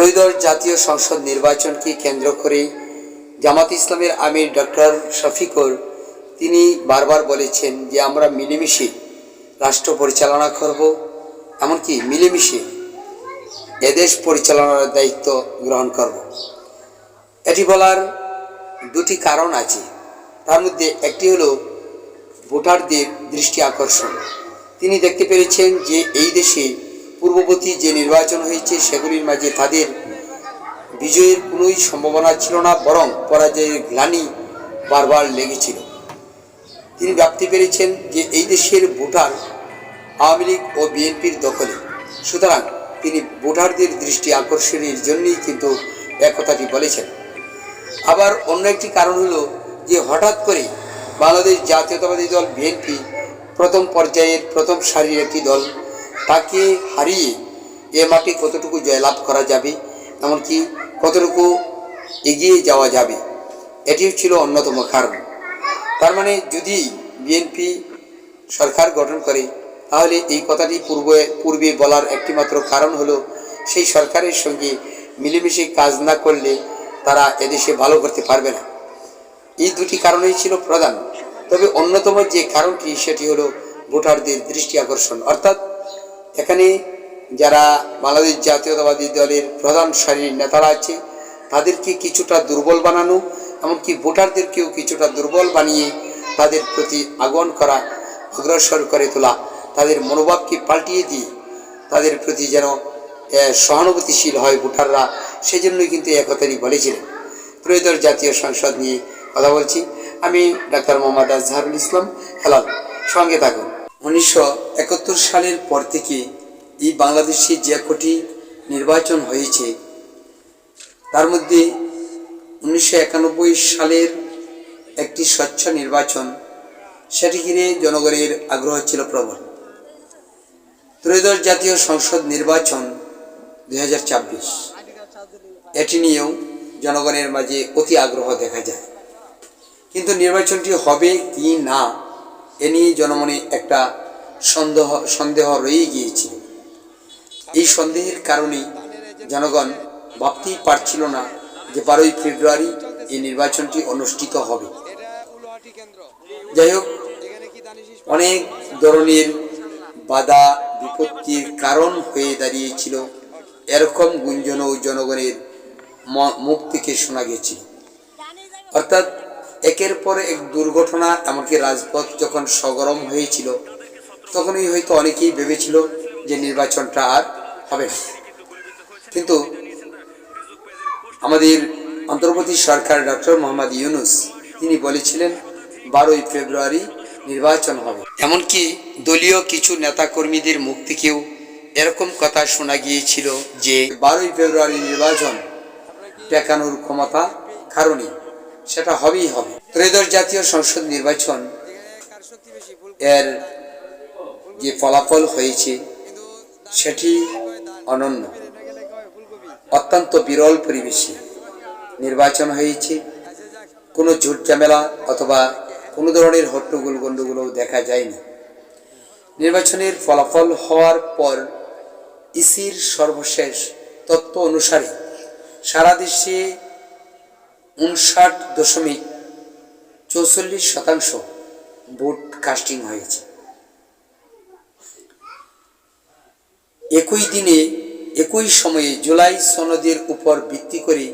ত্রয়োদশ জাতীয় সংসদ নির্বাচনকে কেন্দ্র করে জামাত ইসলামের আমির ডক্টর শফিকুর, তিনি বারবার বলেছেন যে আমরা মিলেমিশে রাষ্ট্র পরিচালনা করব, এমনকি মিলেমিশে এদেশ পরিচালনার দায়িত্ব গ্রহণ করব। এটি বলার দুটি কারণ আছে। তার মধ্যে একটি হলো ভোটারদের দৃষ্টি আকর্ষণ। তিনি দেখতে পেরেছেন যে এই দেশে পূর্ববর্তী যে নির্বাচন হয়েছে, সেগুলির মাঝে তাদের বিজয়ের কোনোই সম্ভাবনা ছিল না, বরং পরাজয়ের গ্লানি বারবার লেগেছিল। তিনি ভাবতে পেরেছেন যে এই দেশের ভোটার আওয়ামী লীগ ও বিএনপির দখলে। সুতরাং তিনি ভোটারদের দৃষ্টি আকর্ষণের জন্যই কিন্তু এক কথাটি বলেছেন। আবার অন্য একটি কারণ হলো যে হঠাৎ করে বাংলাদেশ জাতীয়তাবাদী দল বিএনপি প্রথম পর্যায়ের প্রথম সারির একটি দল তাকে হারিয়ে এ মাঠে কতটুকু জয়লাভ করা যাবে, এমনকি কতটুকু এগিয়ে যাওয়া যাবে, এটিও ছিল অন্যতম কারণ। তার মানে যদি বিএনপি সরকার গঠন করে, তাহলে এই কথাটি পূর্বে পূর্বে বলার একটিমাত্র কারণ হলো সেই সরকারের সঙ্গে মিলেমিশে কাজ না করলে তারা এদেশে ভালো করতে পারবে না। এই দুটি কারণেই ছিল প্রধান। তবে অন্যতম যে কারণটি, সেটি হলো ভোটারদের দৃষ্টি আকর্ষণ। অর্থাৎ এখানে যারা বাংলাদেশ জাতীয়তাবাদী দলের প্রধান সারির নেতারা আছে, তাদেরকে কিছুটা দুর্বল বানানো, এমনকি ভোটারদেরকেও কিছুটা দুর্বল বানিয়ে তাদের প্রতি আগমন করা, অগ্রসর করে তোলা, তাদের মনোভাবকে পাল্টিয়ে দিয়ে তাদের প্রতি যেন সহানুভূতিশীল হয় ভোটাররা, সেজন্যই কিন্তু একথারই বলেছিলেন। ত্রয়োদশ জাতীয় সংসদ নিয়ে কথা বলছি। আমি ডাক্তার মোহাম্মদ আজহারুল ইসলাম, হেলাল। সঙ্গে থাকুন। উনিশশো একাত্তর সালের পর থেকে এই বাংলাদেশে যে কটি নির্বাচন হয়েছে, তার মধ্যে উনিশশো একানব্বই সালের একটি স্বচ্ছ নির্বাচন, সেটি ঘিরে জনগণের আগ্রহ ছিল প্রবল। ত্রয়োদশ জাতীয় সংসদ নির্বাচন দুই এটি নিয়েও জনগণের মাঝে অতি আগ্রহ দেখা যায়। কিন্তু নির্বাচনটি হবে কি না এ নিয়ে জনমনে একটা সন্দেহ সন্দেহ রয়েই গিয়েছিল। এই সন্দেহের কারণেই জনগণ ভাবতেই পারছিল না যে বারোই ফেব্রুয়ারি এই নির্বাচনটি অনুষ্ঠিত হবে। যাই হোক, অনেক ধরনের বাধা, বিপত্তির কারণ হয়ে দাঁড়িয়েছিল। এরকম গুঞ্জনও জনগণের মুখ থেকে শোনা গেছিল অর্থাৎ একের পর এক দুর্ঘটনা, এমনকি রাজপথ যখন সগরম হয়েছিল, তখনই হয়তো অনেকেই ভেবেছিল যে নির্বাচনটা আর হবে না। কিন্তু আমাদের অন্তর্বর্তী সরকার ডক্টর মোহাম্মদ ইউনুস, তিনি বলেছিলেন, বারোই ফেব্রুয়ারি নির্বাচন হবে। এমনকি দলীয় কিছু নেতাকর্মীদের মুখ থেকেও এরকম কথা শোনা গিয়েছিল যে, বারোই ফেব্রুয়ারি নির্বাচন টেকানোর ক্ষমতা কারণে সেটা হবেই হবে। ত্রয়োদশ জাতীয় সংসদ নির্বাচন এর যে ফলাফল হয়েছে, সেটি অনন্য। অত্যন্ত বিরল পরিবেশে নির্বাচন হয়েছে। কোনো ঝুট ঝামেলা অথবা কোনো ধরনের হট্টগোল গণ্ডগোলও দেখা যায়নি। নির্বাচনের ফলাফল হওয়ার পর ইসির সর্বশেষ তত্ত্ব অনুসারে সারা দেশে উনষাট দশমিক চৌচল্লিশ শতাংশ ভোট কাস্টিং হয়েছে। একই দিনে, একই সময়ে জুলাই সনদের উপর ভিত্তি করে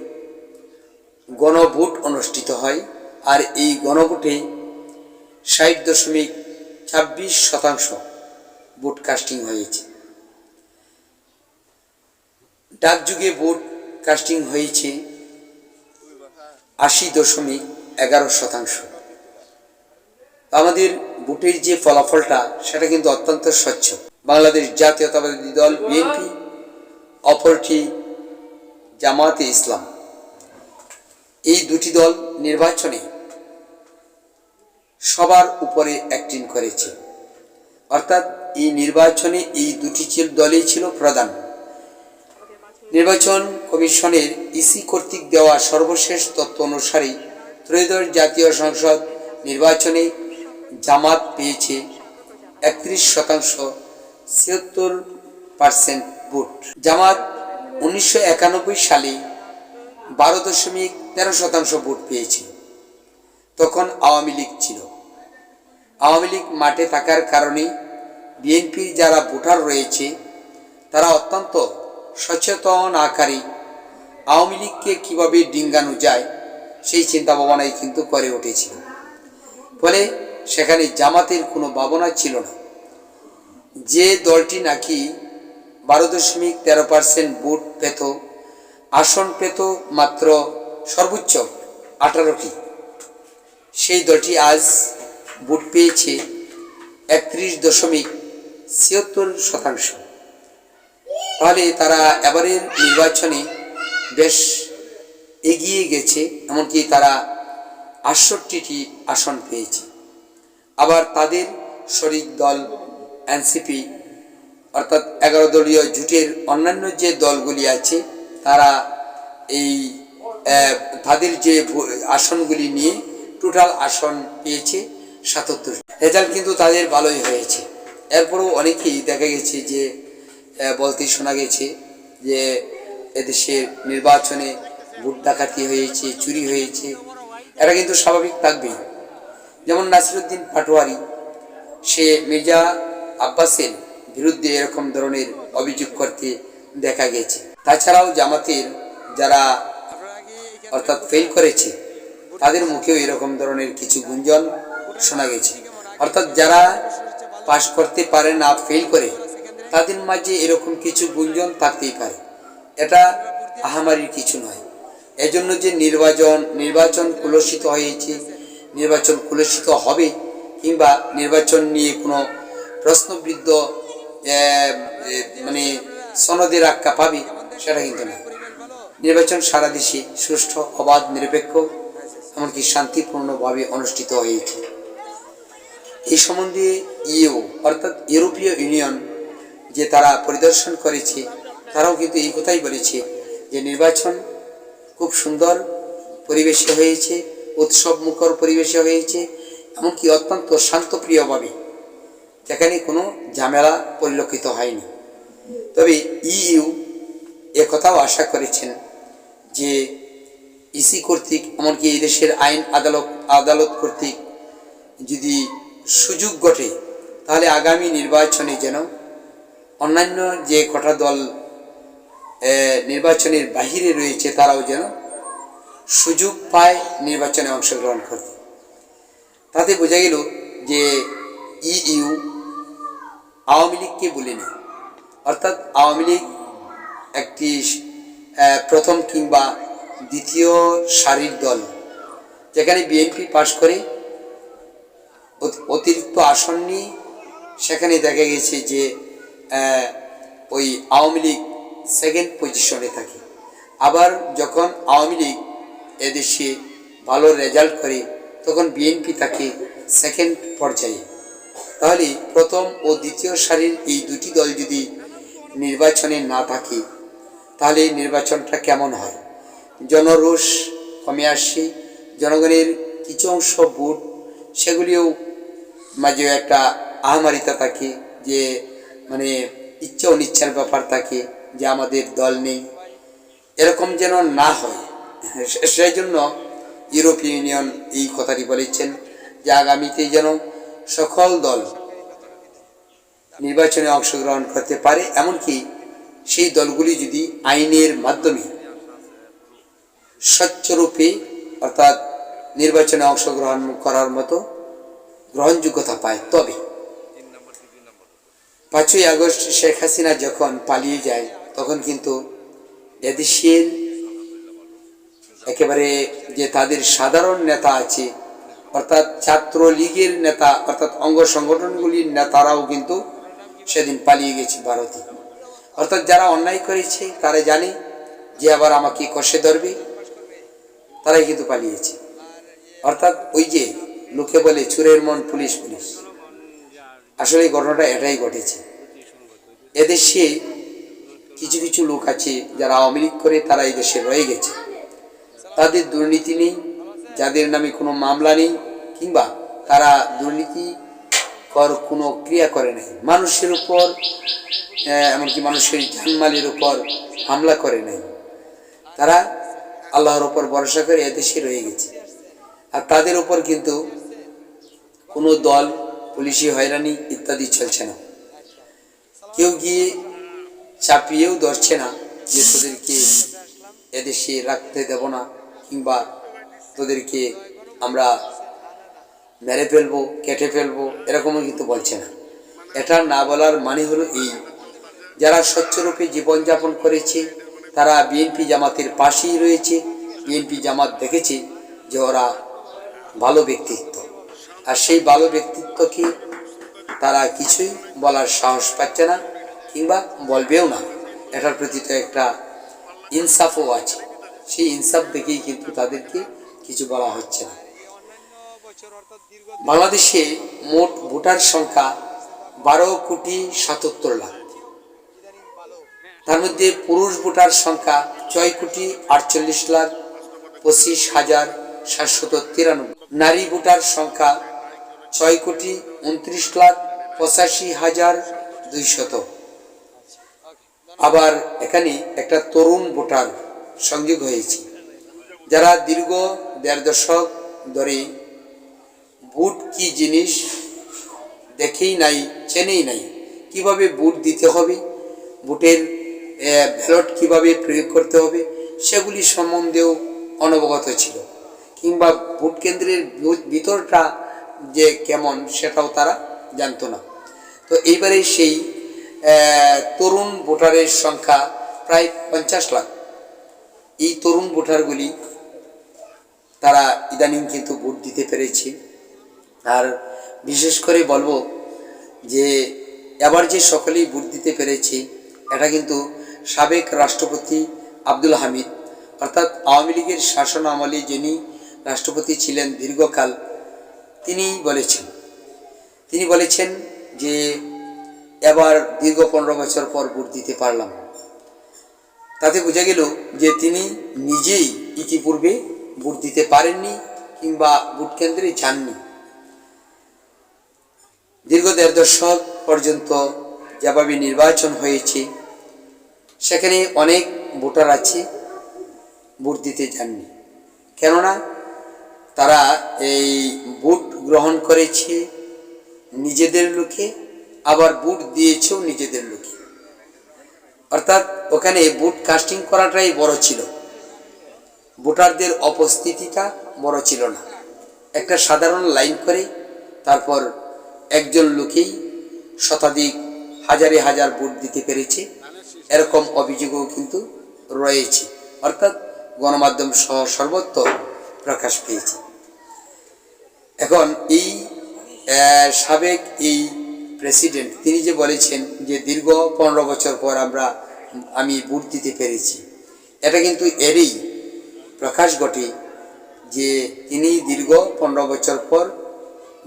গণভোট অনুষ্ঠিত হয় আর এই গণভোটে ষাট দশমিক ছাব্বিশ শতাংশ ভোট কাস্টিং হয়েছে। ডাকযুগে ভোট কাস্টিং হয়েছে আশি দশমিক এগারো শতাংশ। আমাদের ভোটের যে ফলাফলটা, সেটা কিন্তু অত্যন্ত স্বচ্ছ। বাংলাদেশ জাতীয়তাবাদী দল, বিএনপি, অপরটি জামাতে ইসলাম। এই দুটি দল নির্বাচনে সবার উপরে অ্যাক্টিং করেছে। অর্থাৎ এই নির্বাচনে এই দুটি দলই ছিল প্রধান। নির্বাচন কমিশনের ইসি কর্তৃক দেওয়া সর্বশেষ তথ্য অনুসারে ত্রয়োদশ জাতীয় সংসদ নির্বাচনে জামাত পেয়েছে একত্রিশ শতাংশ, ছিয়াত্তর পার্সেন্ট ভোট। জামাত উনিশশো একানব্বই সালে বারো দশমিক তেরো শতাংশ ভোট পেয়েছে। তখন আওয়ামী লীগ ছিল। আওয়ামী লীগ মাঠে থাকার কারণে বিএনপির যারা ভোটার রয়েছে, তারা অত্যন্ত সচেতন আকারে আওয়ামী লীগকে কীভাবে ডিঙ্গানো যায়, সেই চিন্তা ভাবনাই কিন্তু করে উঠেছিল। ফলে সেখানে জামাতের কোনো ভাবনা ছিল না। যে দলটি নাকি বারো দশমিক তেরো পার্সেন্ট ভোট পেত, আসন পেত মাত্র সর্বোচ্চ আঠারোটি। সেই দলটি আজ ভোট পেয়েছে একত্রিশ দশমিক ছিয়াত্তর শতাংশ। তাহলে তারা এবারের নির্বাচনে বেশ এগিয়ে গেছে, এমনকি তারা আটষট্টিটি আসন পেয়েছে। আবার তাদের শরিক দল এনসিপি, অর্থাৎ এগারো দলীয় জুটের অন্যান্য যে দলগুলি আছে, তারা এই তাদের যে আসনগুলি নিয়ে টোটাল আসন পেয়েছে সাতাত্তর রেজাল্ট কিন্তু তাদের ভালোই হয়েছে। এরপরও অনেকেই দেখা গেছে যে বলতে শোনা গেছে যে এদেশের নির্বাচনে ভোট ডাকাতি হয়েছে, চুরি হয়েছে, এটা কিন্তু স্বাভাবিক থাকবেই। যেমন নাসিরুদ্দিন পাটোয়ারি, সে মির্জা আব্বাসের বিরুদ্ধে এরকম ধরনের অভিযোগ করতে দেখা গেছে। তাছাড়াও জামাতের যারা অর্থাৎ ফেল করেছে, তাদের মুখেও এরকম ধরনের কিছু গুঞ্জন শোনা গেছে। অর্থাৎ যারা পাশ করতে পারে না ফেল করে তাদের মাঝে এরকম কিছু গুঞ্জন থাকতেই পারে। এটা আহামারির কিছু নয়। এজন্য যে নির্বাচন নির্বাচন কুলসিত হয়েছে, নির্বাচন কুলসিত হবে কিংবা নির্বাচন নিয়ে কোনো প্রশ্নবৃদ্ধ মানে সনদের আক্কা পাবে, সেটা কিন্তু না। নির্বাচন সারা দেশে সুষ্ঠু, অবাধ, নিরপেক্ষ, এমনকি শান্তিপূর্ণভাবে অনুষ্ঠিত হয়েছে। এই সম্বন্ধে ইউ, অর্থাৎ ইউরোপীয় ইউনিয়ন যে তারা পরিদর্শন করেছে, তারাও কিন্তু এই কথাই বলেছে যে নির্বাচন খুব সুন্দর পরিবেশে হয়েছে, উৎসব মুখর পরিবেশে হয়েছে, এমনকি অত্যন্ত শান্তপ্রিয়ভাবে। যেখানে কোনো ঝামেলা পরিলক্ষিত হয়নি। তবে ইইউ এ কথাও আশা করেছেন যে ইসি কর্তৃক, এমনকি এই দেশের আইন আদালত আদালত কর্তৃক যদি সুযোগ ঘটে, তাহলে আগামী নির্বাচনে যেন অন্যান্য যে কটা দল নির্বাচনের বাহিরে রয়েছে, তারাও যেন সুযোগ পায় নির্বাচনে অংশগ্রহণ করতে। তাতে বোঝা গেল যে ইইউ আওয়ামী লীগকে বলেনি অর্থাৎ আওয়ামী লীগ একটি প্রথম কিংবা দ্বিতীয় সারির দল, যেখানে বিএনপি পাশ করে অতি- অতিরিক্ত আসন নিয়ে সেখানে দেখা গেছে যে ওই আওয়ামী লীগ সেকেন্ড পজিশনে থাকে। আবার যখন আওয়ামী লীগ এদেশে ভালো রেজাল্ট করে, তখন বিএনপি থাকে সেকেন্ড পর্যায়ে। তাহলে প্রথম ও দ্বিতীয় সারির এই দুটি দল যদি নির্বাচনে না থাকে, তাহলে নির্বাচনটা কেমন হয়? জনরোষ কমে আসছে জনগণের কিছু অংশ ভোট, সেগুলিও মাঝে একটা আহামারিতা থাকে যে মানে ইচ্ছা অনিচ্ছার ব্যাপার থাকে যে আমাদের দল নেই। এরকম যেন না হয়। সেই জন্য ইউরোপীয় ইউনিয়ন এই কথাটি বলেছেন যে আগামীতে যেন সকল দল নির্বাচনে অংশগ্রহণ করতে পারে, এমনকি সেই দলগুলি যদি আইনের মাধ্যমে স্বচ্ছরূপে অর্থাৎ নির্বাচনে অংশগ্রহণ করার মতো গ্রহণযোগ্যতা পায়, তবে পাঁচই আগস্ট শেখ হাসিনা যখন পালিয়ে যায়, তখন কিন্তু এদেশের একেবারে যে তাদের সাধারণ নেতা আছে, অর্থাৎ ছাত্র লীগের নেতা, অর্থাৎ অঙ্গ সংগঠনগুলির নেতারাও কিন্তু সেদিন পালিয়ে গেছে ভারতে। অর্থাৎ যারা অন্যায় করেছে, তারা জানে যে আবার আমাকে কষে ধরবে, তারাই কিন্তু পালিয়েছে। অর্থাৎ ওই যে লোকে বলে, চুরের মন পুলিশ পুলিশ। আসলে ঘটনাটা এটাই ঘটেছে। এদেশে কিছু কিছু লোক আছে যারা আওয়ামী লীগ করে, তারা এই দেশে রয়ে গেছে। তাদের দুর্নীতি নেই, যাদের নামে কোনো মামলা নেই, কিংবা তারা দুর্নীতি কর কোনো ক্রিয়া করে নাই। মানুষের উপর এমনকি মানুষের জানমালের উপর হামলা করে নাই। তারা আল্লাহর উপর ভরসা করে এদেশে রয়ে গেছে। আর তাদের উপর কিন্তু কোনো দল, পুলিশি হয়রানি ইত্যাদি চলছে না। কেউ গিয়ে চাপিয়েও ধরছে না যে তোদেরকে এদেশে রাখতে দেব না কিংবা তোদেরকে আমরা মেরে ফেলব, কেটে ফেলব, এরকমও কিন্তু বলছে না। এটা না বলার মানে হলো এই। যারা স্বচ্ছরূপে জীবনযাপন করেছে, তারা বিএনপি জামাতের পাশেই রয়েছে। বিএনপি জামাত দেখেছে যে ওরা ভালো ব্যক্তিত্ব। আর সেই ভালো ব্যক্তিত্বকে তারা কিছুই বলার সাহস পাচ্ছে না কিংবা বলবেও না। এটার প্রতি তো একটা ইনসাফও আছে। সেই ইনসাফ দেখেই কিন্তু তাদেরকে কিছু বলা হচ্ছে না। বাংলাদেশে মোট ভোটার সংখ্যা বারো কোটি সাতাত্তর লাখ। তার মধ্যে পুরুষ ভোটার সংখ্যা ছয় কোটি আটচল্লিশ লাখ, পঁচিশ হাজার সাতশত নারী ভোটার সংখ্যা ছয় কোটি উনত্রিশ লাখ পঁচাশি হাজার দুইশত। আবার এখানে একটা তরুণ ভোটার সংযোগ হয়েছে। যারা দীর্ঘ দেড় দশক ধরে বুট কি জিনিস দেখেই নাই, চেনেই নাই। কীভাবে বুট দিতে হবে? বুটের ব্যালট কীভাবে প্রয়োগ করতে হবে? সেগুলি সম্বন্ধেও অনবগত ছিল। কিংবা ভোট কেন্দ্রের ভিতরটা যে কেমন, সেটাও তারা জানতো না। তো এইবারে সেই তরুণ ভোটারের সংখ্যা প্রায় পঞ্চাশ লাখ। এই তরুণ ভোটারগুলি তারা ইদানিং কিন্তু ভোট দিতে পেরেছে। আর বিশেষ করে বলব যে, এবার যে সকলেই ভোট দিতে পেরেছে, এটা কিন্তু সাবেক রাষ্ট্রপতি আব্দুল হামিদ, অর্থাৎ আওয়ামী লীগের শাসন আমলে যিনি রাষ্ট্রপতি ছিলেন দীর্ঘকাল তিনি বলেছেন। তিনি বলেছেন যে, এবার দীর্ঘ পনেরো বছর পর ভোট দিতে পারলাম। তাতে বোঝা গেল যে তিনি নিজেই ইতিপূর্বে ভোট দিতে পারেননি কিংবা ভোট কেন্দ্রে যাননি। দীর্ঘ দেড় দশক পর্যন্ত যেভাবে নির্বাচন হয়েছে, সেখানে অনেক ভোটার আছে ভোট দিতে যাননি। কেননা তারা এই ভোট গ্রহণ করেছে নিজেদের লোকে, আবার বুট দিয়েছেও নিজেদের লোকে। অর্থাৎ ওখানে বুট কাস্টিং করাটাই বড় ছিল। ভোটারদের অপস্থিতিটা বড় ছিল না। একটা সাধারণ লাইন করে তারপর একজন লোকেই শতাধিক, হাজারে হাজার ভোট দিতে পেরেছে। এরকম অভিযোগও কিন্তু রয়েছে। অর্থাৎ গণমাধ্যম সহ সর্বত্র প্রকাশ পেয়েছে। এখন এই সাবেক এই প্রেসিডেন্ট, তিনি যে বলেছেন যে দীর্ঘ পনেরো বছর পর আমরা, আমি ভোট দিতে পেরেছি। এটা কিন্তু এরই প্রকাশ ঘটে যে তিনি দীর্ঘ পনেরো বছর পর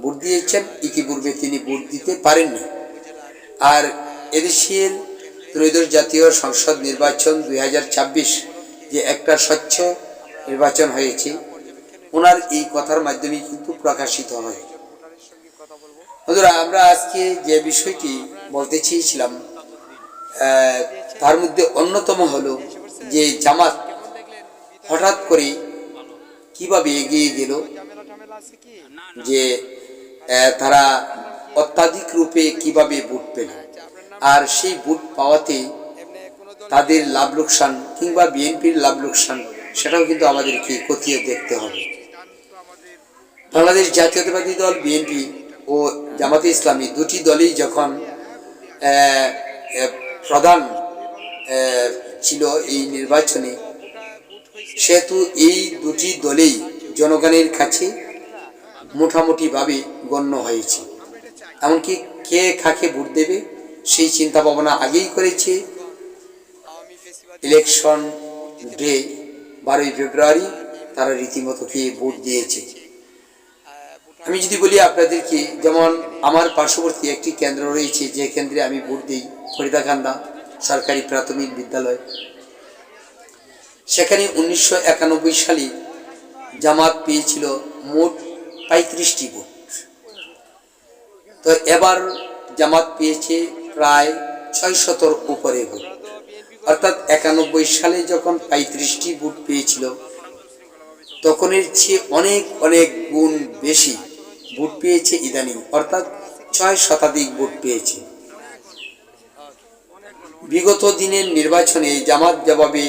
ভোট দিয়েছেন, ইতিপূর্বে তিনি ভোট দিতে পারেননি। আর এদেশের ত্রয়োদশ জাতীয় সংসদ নির্বাচন দু হাজার ছাব্বিশ যে একটা স্বচ্ছ নির্বাচন হয়েছে, ওনার এই কথার মাধ্যমে কিন্তু প্রকাশিত হয়। বন্ধুরা, আমরা আজকে যে বিষয়টি বলতে চেয়েছিলাম তার মধ্যে অন্যতম হলো যে জামাত হঠাৎ করে কীভাবে এগিয়ে গেল যে তারা অত্যাধিক রূপে কীভাবে ভোট পেল আর সেই ভোট পাওয়াতে তাদের লাভ লোকসান কিংবা বিএনপির লাভ লোকসান সেটাও কিন্তু আমাদেরকে খতিয়ে দেখতে হবে। বাংলাদেশ জাতীয়তাবাদী দল, বিএনপি ও জামাতে ইসলামী দুটি দলই যখন প্রধান ছিল এই নির্বাচনে, সেহেতু এই দুটি দলেই জনগণের কাছে মোটামুটিভাবে গণ্য হয়েছে। এমনকি কে কাকে ভোট দেবে সেই চিন্তা ভাবনা আগেই করেছে ইলেকশন ডে বারোই ফেব্রুয়ারি, তারা রীতিমতো কে ভোট দিয়েছে। আমি যদি বলি আপনাদেরকে, যেমন আমার পার্শ্ববর্তী একটি কেন্দ্র রয়েছে, যে কেন্দ্রে আমি ভোট দিই, ফরিদাকান্দা সরকারি প্রাথমিক বিদ্যালয়। সেখানে উনিশশো একানব্বই সালে জামাত পেয়েছিল মোট পঁয়ত্রিশটি ভোট। তো এবার জামাত পেয়েছে প্রায় ছয় শতর উপরে ভোট। অর্থাৎ একানব্বই সালে যখন পঁয়ত্রিশটি ভোট পেয়েছিল, তখনের চেয়ে অনেক অনেক গুণ বেশি ভোট পেয়েছে ইদানিং, অর্থাৎ ছয় শতাধিক ভোট পেয়েছে। বিগত দিনের নির্বাচনে জামাত জবাবে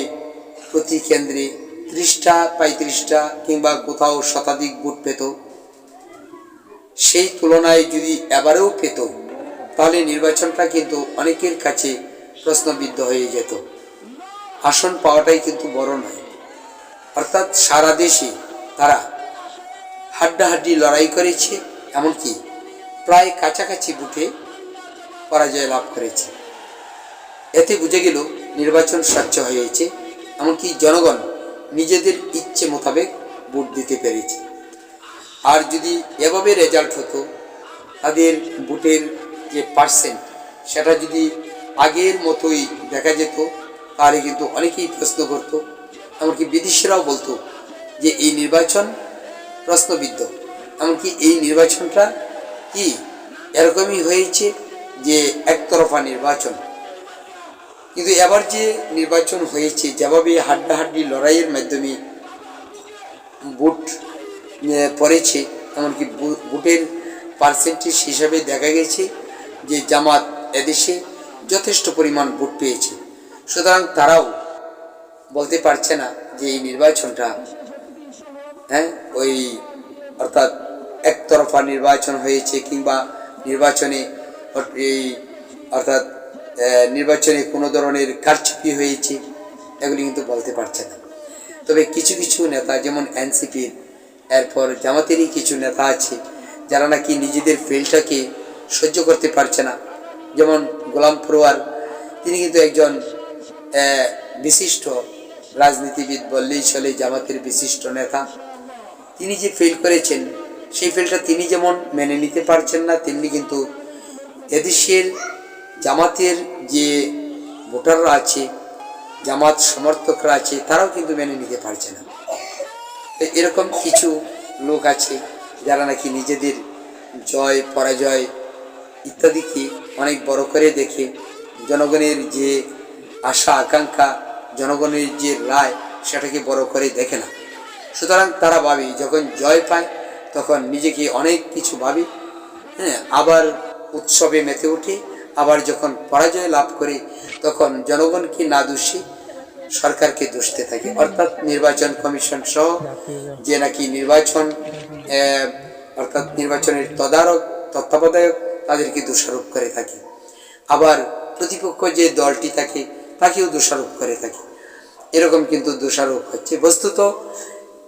প্রতি কেন্দ্রে ত্রিশটা, পঁয়ত্রিশটা কিংবা কোথাও শতাধিক ভোট পেত। সেই তুলনায় যদি এবারেও পেত, তাহলে নির্বাচনটা কিন্তু অনেকের কাছে প্রশ্নবিদ্ধ হয়ে যেত। আসন পাওয়াটাই কিন্তু বড় নয়। অর্থাৎ সারা দেশে তারা হাড্ডাহাড্ডি লড়াই করেছে, এমনকি প্রায় কাছাকাছি বুথে পরাজয় লাভ করেছে। এতে বুঝে গেল নির্বাচন স্বচ্ছ হয়েছে, এমনকি জনগণ নিজেদের ইচ্ছে মোতাবেক ভোট দিতে পেরেছে। আর যদি এভাবে রেজাল্ট হতো, তাদের ভোটের যে পার্সেন্ট, সেটা যদি আগের মতোই দেখা যেত, তাহলে কিন্তু অনেকেই প্রশ্ন করতো, এমনকি বিদেশিরাও বলতো যে, এই নির্বাচন প্রশ্নবিদ্ধ। এমনকি এই নির্বাচনটা কি এরকমই হয়েছে যে একতরফা নির্বাচন? কিন্তু এবার যে নির্বাচন হয়েছে, যেভাবে হাড্ডাহাড্ডি লড়াইয়ের মাধ্যমে ভোট পড়েছে, এমনকি ভোটের পার্সেন্টেজ হিসাবে দেখা গেছে যে জামাত এদেশে যথেষ্ট পরিমাণ ভোট পেয়েছে। সুতরাং তারাও বলতে পারছে না যে এই নির্বাচনটা হ্যাঁ? ওই অর্থাৎ একতরফা নির্বাচন হয়েছে কিংবা নির্বাচনে এই অর্থাৎ নির্বাচনে কোনো ধরনের কারচুপি হয়েছে, এগুলি কিন্তু বলতে পারছে না। তবে কিছু কিছু নেতা, যেমন এনসিপির এরপর জামাতেরই কিছু নেতা আছে, যারা নাকি নিজেদের ফেলটাকে সহ্য করতে পারছে না। যেমন গোলাম ফরোয়ার, তিনি কিন্তু একজন বিশিষ্ট রাজনীতিবিদ বললেই চলে, জামাতের বিশিষ্ট নেতা। তিনি যে ফেল করেছেন, সেই ফেলটা তিনি যেমন মেনে নিতে পারছেন না, তেমনি কিন্তু এদেশের জামাতের যে ভোটাররা আছে, জামাত সমর্থকরা আছে, তারাও কিন্তু মেনে নিতে পারছে না। এরকম কিছু লোক আছে, যারা নাকি নিজেদের জয়, পরাজয় ইত্যাদিকে অনেক বড় করে দেখে, জনগণের যে আশা, আকাঙ্ক্ষা, জনগণের যে রায়, সেটাকে বড় করে দেখে না। সুতরাং তারা ভাবে, যখন জয় পায়, তখন নিজেকে অনেক কিছু ভাবে। হ্যাঁ আবার উৎসবে মেতে উঠি, আবার যখন পরাজয় লাভ করি, তখন জনগণকে না দোষী, সরকারকে দোষতে থাকে। অর্থাৎ নির্বাচন কমিশন সহ যে নাকি নির্বাচন অর্থাৎ নির্বাচনের তদারক, তত্ত্বাবধায়ক, তাদেরকে দোষারোপ করে থাকে। আবার প্রতিপক্ষ যে দলটি থাকে, তাকেও দোষারোপ করে থাকে। এরকম কিন্তু দোষারোপ হচ্ছে। বস্তুত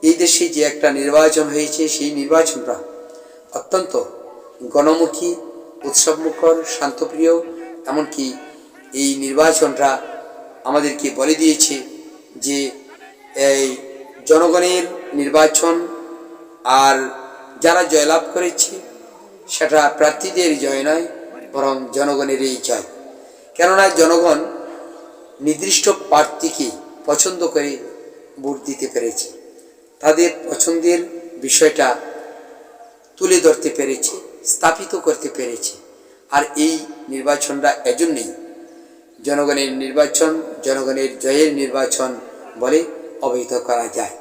এই দেশে যে একটা নির্বাচন হয়েছে, সেই নির্বাচনটা অত্যন্ত গণমুখী, উৎসবমুখর, শান্তপ্রিয়, এমনকি এই নির্বাচনটা আমাদেরকে বলে দিয়েছে যে এই জনগণের নির্বাচন আর যারা জয়লাভ করেছে, সেটা প্রার্থীদের জয় নয়, বরং জনগণেরই জয়। কেননা জনগণ নির্দিষ্ট প্রার্থীকে পছন্দ করে ভোট দিতে পেরেছে। তাদের পছন্দের বিষয়টা তুলে ধরতে পেরেছে, স্থাপিত করতে পেরেছে। আর এই নির্বাচনটা এজন্যই জনগণের নির্বাচন, জনগণের জয়ের নির্বাচন বলে অবহিত করা যায়।